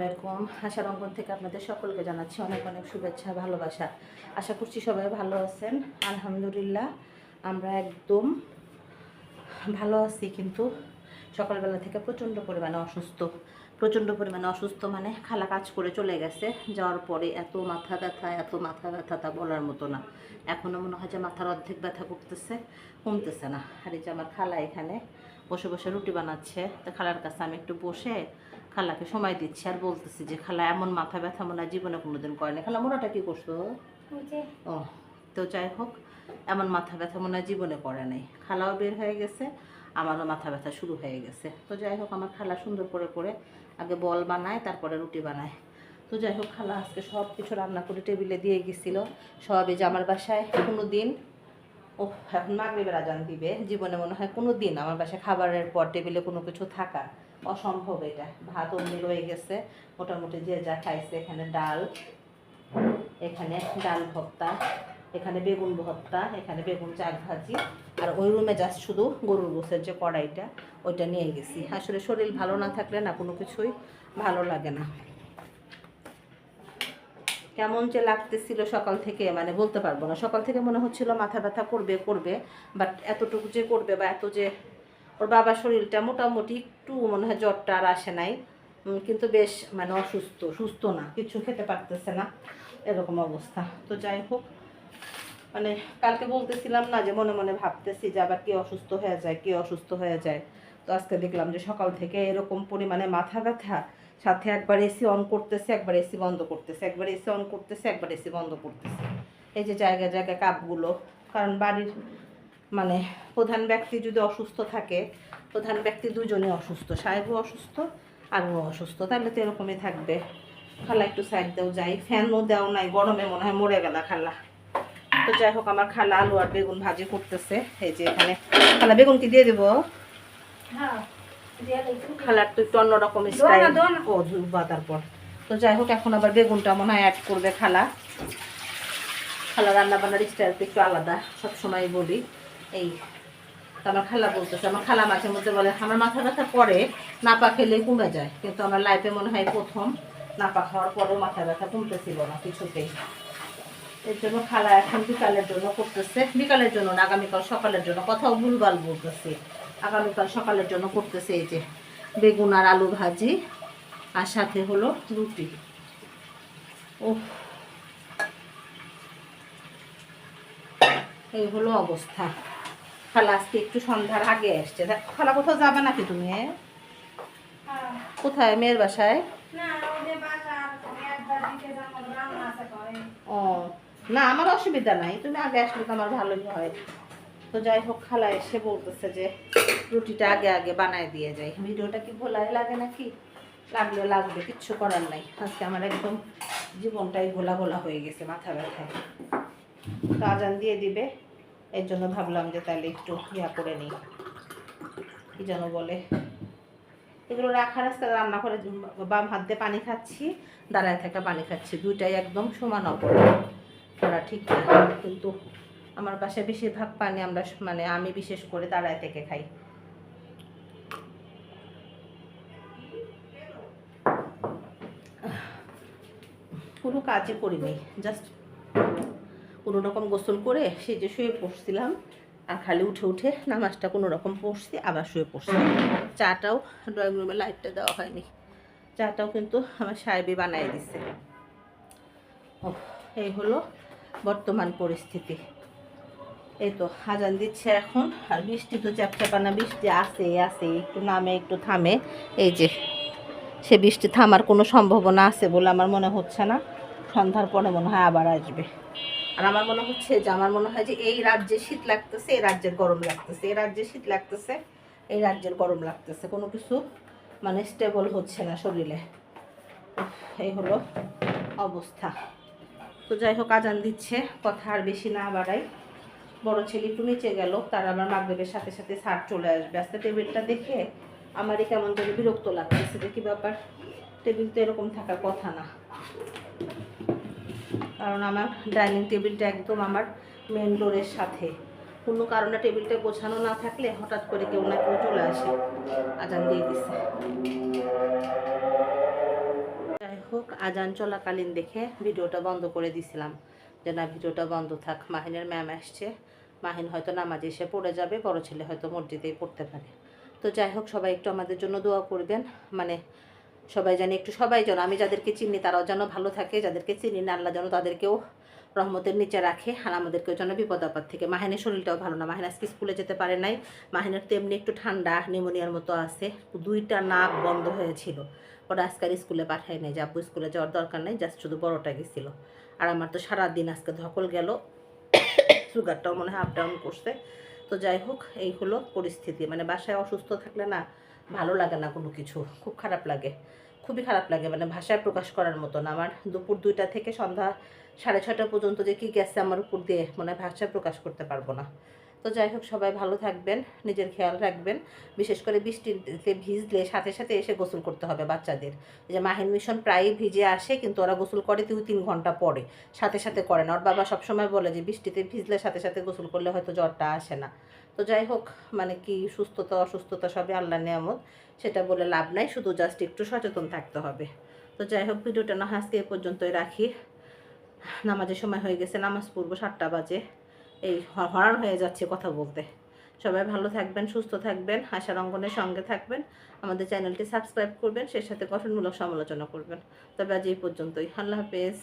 আলাইকুম। আশার অঙ্গন থেকে আপনাদের সকলকে জানাচ্ছি অনেক অনেক শুভেচ্ছা, ভালোবাসা। আশা করছি সবাই ভালো আছেন। আলহামদুলিল্লাহ, আমরা একদম ভালো আছি কিন্তু সকালবেলা থেকে প্রচণ্ড পরিমাণে অসুস্থ। প্রচণ্ড পরিমাণে অসুস্থ মানে খালা কাজ করে চলে গেছে। যাওয়ার পরে এত মাথা ব্যথা, এত মাথা ব্যথা তা বলার মতো না। এখনও মনে হয় যে মাথার অর্ধেক ব্যথা করতেছে, কমতেছে না। আর এই যে আমার খালা এখানে বসে বসে রুটি বানাচ্ছে। তো খালার কাছে আমি একটু বসে খালাকে সময় দিচ্ছি আর বলতেছি যে খালা এমন মাথা ব্যথা মনে হয় জীবনে কোনোদিন করে না খালা মোটাটা কী করছ? ও তো যাই হোক এমন মাথা ব্যথা মনে হয় জীবনে করে নাই। খালাও বের হয়ে গেছে আমারও মাথা ব্যথা শুরু হয়ে গেছে। তো যাই হোক আমার খালা সুন্দর করে করে আগে বল বানায় তারপরে রুটি বানায়। তো যাই হোক খালা আজকে সব কিছু রান্না করে টেবিলে দিয়ে গেছিল। সবই যে আমার বাসায় কোনো দিন ও এখন মাগরিবের আজান দিবে। জীবনে মনে হয় কোনো দিন আমার বাসায় খাবারের পর টেবিলে কোনো কিছু থাকা। অসম্ভব এটা। ভাত অমনি রয়ে গেছে। মোটামুটি যে যা খাইছে, এখানে ডাল এখানে ডাল ভর্তা, এখানে বেগুন ভর্তা, এখানে বেগুন চাক ভাজি। আর ওই রুমে জাস্ট শুধু গরুর গোসের যে কড়াইটা, ওইটা নিয়ে গেছি। আসলে শরীর ভালো না থাকলে না কোনো কিছুই ভালো লাগে না। কেমন যে লাগতেছিল সকাল থেকে মানে বলতে পারব না। সকাল থেকে মনে হচ্ছিল মাথা ব্যথা করবে করবে বাট এতটুকু যে করবে বা এত যে ওর বাবার শরীরটা মোটামুটি একটু মনে হয় জ্বরটা আর আসে নাই। কিন্তু বেশ মানে অসুস্থ, সুস্থ না, কিছু খেতে পারতেছে না, এরকম অবস্থা। তো যাই হোক মানে কালকে বলতেছিলাম না যে মনে মনে ভাবতেছি যে আবার কে অসুস্থ হয়ে যায়, কে অসুস্থ হয়ে যায়। তো আজকে দেখলাম যে সকাল থেকে এরকম পরিমাণে মাথা ব্যথা, সাথে একবার এসি অন করতেছে, একবার এসি বন্ধ করতেছে, একবার এসি অন করতেছে, একবার এসি বন্ধ করতেছে। এই যে জায়গায় জায়গায় কাপগুলো, কারণ বাড়ির মানে প্রধান ব্যক্তি যদি অসুস্থ থাকে প্রধান ব্যক্তি দুজনে অসুস্থ সাহেবও অসুস্থ আমিও অসুস্থ তাহলে তো এরকমই থাকবে। খালা একটু সাইড দেও যাই ফ্যানও দেও নাই গরমে মনে হয় মরে গেল খালা। তো যাই হোক আমার খালা আলু আর বেগুন ভাজি করতেছে এই যে এখানে। খালা বেগুন কি দিয়ে দেবো? খালার তো একটু অন্যরকম স্টাইল ও ধুবা তারপর। তো যাই হোক এখন আবার বেগুনটা মনে হয় অ্যাড করবে খালা। খালা রান্না বান্নার স্টাইল তো একটু আলাদা সবসময় বলি। এই, আমার খালা বলতেছে, আমার খালা মাঝে মধ্যে বলে, আমার মাথা ব্যথা করে, নাপা খেলে কমে যায়। কিন্তু আমার লাইফে মনে হয় প্রথম নাপা খাওয়ার পরেও মাথা ব্যথা কমতেছিল না কিছুতেই। এর জন্য খালা এখন বিকালের জন্য করতেছে। বিকালের জন্য না, আগামীকাল সকালের জন্য। কথাও ভুলভাল বলতেছে। আগামীকাল সকালের জন্য করতেছে এই যে বেগুন আর আলু ভাজি আর সাথে হলো রুটি। ও এই হলো অবস্থা। খালা আজকে একটু সন্ধ্যার আগে আসছে। দেখ, খালা কোথাও যাবে নাকি তুমি? কোথায়? মেয়ের বাসায়? ও না আমার অসুবিধা নাই। তুমি আগে আসলে তো আমার ভালোই হয়। তো যাই হোক খালা এসে বলতেছে যে রুটিটা আগে আগে বানায় দিয়ে যাই। ভিডিওটা কি ভোলাই লাগে নাকি? লাগলে লাগবে কিচ্ছু করার নাই। আজকে আমার একদম জীবনটাই গোলা গোলা হয়ে গেছে মাথা ব্যথায়। তো আজান দিয়ে দিবে। এর জন্য ভাবলাম যে তাহলে একটু ইয়া করে নিই। কি যেন বলে? এগুলো রাখার আজকে রান্না করে বাম হাত দিয়ে পানি খাচ্ছি, দাঁড়ায় থেকে পানি খাচ্ছি। দুইটাই একদম সমান অপর। ঠিক কিন্তু আমার বাসায় বেশিরভাগ পানি আমরা মানে আমি বিশেষ করে দাঁড়ায় থেকে খাই। কোনো কাজই করিনি জাস্ট রকম গোসল করে সে যে শুয়ে পড়ছিলাম আর খালি উঠে উঠে নামাজটা কোনো রকম পড়ছি, আবার শুয়ে পড়ছি। চাটাও ড্রয়িং রুমে লাইটটা দেওয়া হয়নি। চাটাও কিন্তু আমার সাহেবই বানিয়ে দিছে। এই হলো বর্তমান পরিস্থিতি। এই তো হাজান দিচ্ছে এখন, আর বৃষ্টি তো চ্যাপচাপানা বৃষ্টি আসে আসে একটু নামে, একটু থামে। এই যে, সে বৃষ্টি থামার কোনো সম্ভাবনা আছে বলে আমার মনে হচ্ছে না। সন্ধ্যার পরে মনে হয় আবার আসবে। আর আমার মনে হচ্ছে যে, আমার মনে হয় যে, এই রাজ্যে শীত লাগতেছে, এই রাজ্যের গরম লাগতেছে, এই রাজ্যে শীত লাগতেছে, এই রাজ্যের গরম লাগতেছে। কোনো কিছু মানে স্টেবল হচ্ছে না শরীরে। এই হলো অবস্থা। তো যাই হোক, আজান দিচ্ছে, কথা আর বেশি না বাড়াই। বড় ছেলে একটু নিচে গেল, তার আমার মাগদেবের সাথে সাথে সার চলে আসবে। আস্তে টেবিলটা দেখে আমারই কেমন যেন বিরক্ত লাগতেছে। যে কি ব্যাপার, টেবিল তো এরকম থাকার কথা না। কারণ আমার ডাইনিং টেবিলটা একদম আমার মেন ডোরের সাথে। কোনো কারণে টেবিলটা গোছানো না থাকলে হঠাৎ করে কেউ না কেউ চলে আসে। আজান দিয়ে দিছে। যাই হোক, আজান চলাকালীন দেখে ভিডিওটা বন্ধ করে দিছিলাম। যে না, ভিডিওটা বন্ধ থাক, মাহিনের ম্যাম আসছে। মাহিন হয়তো নামাজে এসে পড়ে যাবে, বড় ছেলে হয়তো মসজিদেই পড়তে পারে। তো যাই হোক, সবাই একটু আমাদের জন্য দোয়া করবেন। মানে সবাই জানি, একটু সবাই যেন আমি যাদেরকে চিনি তারাও যেন ভালো থাকে, যাদেরকে চিনি না আল্লাহ যেন তাদেরকেও রহমতের নিচে রাখে আর আমাদেরকেও যেন বিপদ আপদ থেকে। মাহিনের শরীরটাও ভালো না, মাহিন আজকে স্কুলে যেতে পারে নাই, মাহিনের তো এমনি একটু ঠান্ডা, নিউমোনিয়ার মতো আছে, দুইটা নাক বন্ধ হয়েছিল, ওরা আজকাল স্কুলে পাঠায় নাই, যে আব্বু স্কুলে যাওয়ার দরকার নেই, জাস্ট শুধু বড়টা গেছিল। আর আমার তো সারাদিন আজকে ধকল গেল, সুগারটাও মনে হয় আপ ডাউন করছে। তো যাই হোক, এই হলো পরিস্থিতি মানে বাসায় অসুস্থ থাকলে না ভালো লাগে না কোনো কিছু, খুব খারাপ লাগে, খুবই খারাপ লাগে মানে ভাষায় প্রকাশ করার মতন আমার দুপুর দুইটা থেকে সন্ধ্যা সাড়ে ছটা পর্যন্ত যে কী গেছে আমার উপর দিয়ে মানে ভাষায় প্রকাশ করতে পারব না। তো যাই হোক, সবাই ভালো থাকবেন, নিজের খেয়াল রাখবেন। বিশেষ করে বৃষ্টিতে ভিজলে সাথে সাথে এসে গোসল করতে হবে বাচ্চাদের। যে মাহিন মিশন প্রায়ই ভিজে আসে, কিন্তু ওরা গোসল করে দুই তিন ঘণ্টা পরে। সাথে সাথে করে না। ওর বাবা সবসময় বলে যে বৃষ্টিতে ভিজলে সাথে সাথে গোসল করলে হয়তো জ্বরটা আসে না। তো যাই হোক মানে কি সুস্থতা, অসুস্থতা সবই আল্লাহ নিয়ামত। সেটা বলে লাভ নাই, শুধু জাস্ট একটু সচেতন থাকতে হবে। তো যাই হোক, ভিডিওটা না আজকে এ পর্যন্তই রাখি। নামাজের সময় হয়ে গেছে, নামাজ পড়ব সাতটা বাজে। এই হরান হয়ে যাচ্ছে কথা বলতে। সবাই ভালো থাকবেন, সুস্থ থাকবেন, আশার অঙ্গনের সঙ্গে থাকবেন। আমাদের চ্যানেলটি সাবস্ক্রাইব করবেন, সেই সাথে গঠনমূলক সমালোচনা করবেন। তবে আজ এই পর্যন্তই। আল্লাহ হাফেজ।